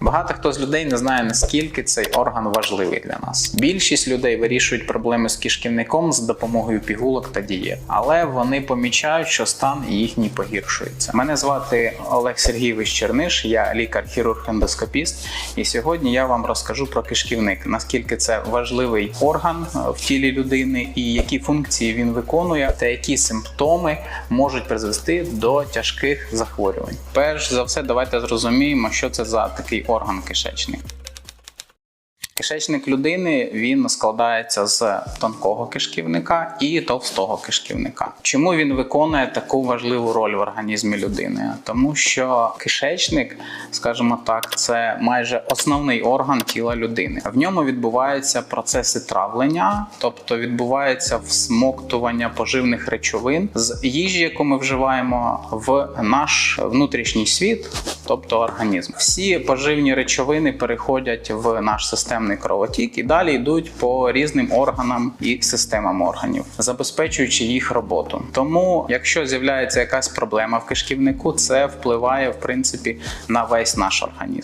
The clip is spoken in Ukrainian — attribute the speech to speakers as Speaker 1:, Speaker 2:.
Speaker 1: Багато хто з людей не знає наскільки цей орган важливий для нас. Більшість людей вирішують проблеми з кишківником з допомогою пігулок та дієт, але вони помічають, що стан їхній погіршується. Мене звати Олег Сергійович Черниш, я лікар-хірург-ендоскопіст, і сьогодні я вам розкажу про кишківник, наскільки це важливий орган е, в тілі людини, і які функції він виконує, та які симптоми можуть призвести до тяжких захворювань. Перш за все, давайте зрозуміємо, що це за такий орган кишечник. Кишечник людини він складається з тонкого кишківника і товстого кишківника. Чому він виконує таку важливу роль в організмі людини? Тому що кишечник, скажімо так, це майже основний орган тіла людини. В ньому відбуваються процеси травлення, тобто відбувається всмоктування поживних речовин з їжі, яку ми вживаємо, в наш внутрішній світ, тобто організм. Всі поживні речовини переходять в наш системний кровотік і далі йдуть по різним органам і системам органів, забезпечуючи їх роботу. Тому, якщо з'являється якась проблема в кишківнику, це впливає в принципі на весь наш організм.